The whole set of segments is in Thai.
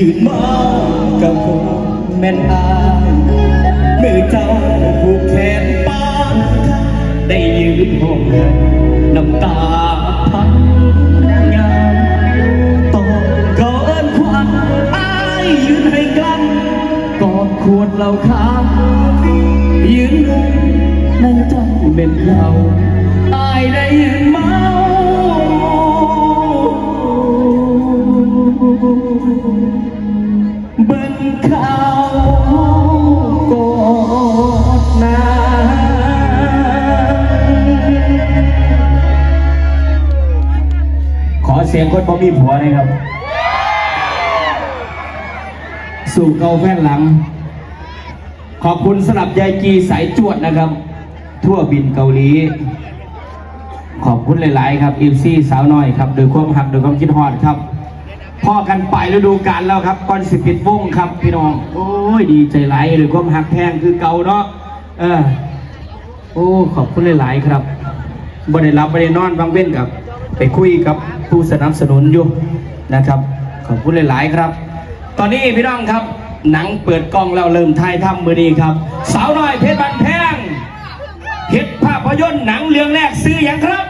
ยืนมองกับผมแม่นอายมือเจ้าผูกแขนปานได้ยืนห้องน้ำตาพังงามต่อเขาเอิ้นควันอายยืนให้กันกอดขวดเหล้าขาวยืนในเจ้าเป็นเราอายได้ บิ่งข่ากดนขอเสียงคนบ่มีผัวเลยครับ สู่เกาแฟนหลัง ขอบคุณสำหรับยายจีสายจวดนะครับ ทั่วบินเกาหลี ขอบคุณหลาย ๆ ครับอิฟซี่สาวน้อยครับโดยความหักโดยความคิดฮอดครับ พ่อกันไปฤดูกาลแล้วครับก่อนสิปิดวงครับพี่น้อง โอ้ยดีใจหลายหรือความหักแพงคือเก่าเนาะเออ โอ้ขอบคุณหลาย ๆ ครับบ่ได้รับบ่ได้นอนบางเว้นกับ ไปคุยกับผู้สนับสนุนอยู่นะครับ ขอบคุณหลาย ๆ ครับ ตอนนี้พี่น้องครับ หนังเปิดกล้องแล้วเริ่มถ่ายทำมือดีครับ สาวน้อยเพชรบันแพงเฮ็ดภาพยนตร์หนังเรื่องแรกซื้ออย่างครับ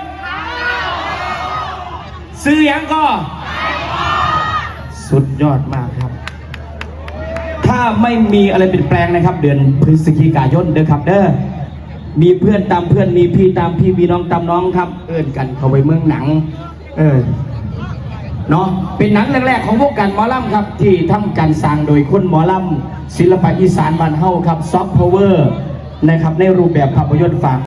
ซื้ออย่างก็ สุดยอดมากครับ ถ้าไม่มีอะไรเปลี่ยนแปลงนะครับ เดือนพฤศจิกายนเด้อครับ เด้อมีเพื่อนตามเพื่อนมีพี่ตามพี่มีน้องตามน้องครับ เอิ้นกันเข้าไปเมืองหนัง เออเนาะเป็นหนังแรกๆของพวกกันหมอลำครับ ที่ทำการสร้างโดยคนหมอลำศิลปะอีสานบ้านเฮาครับซอฟต์พาวเวอร์นะครับในรูปแบบภาพยนตร์ฝาก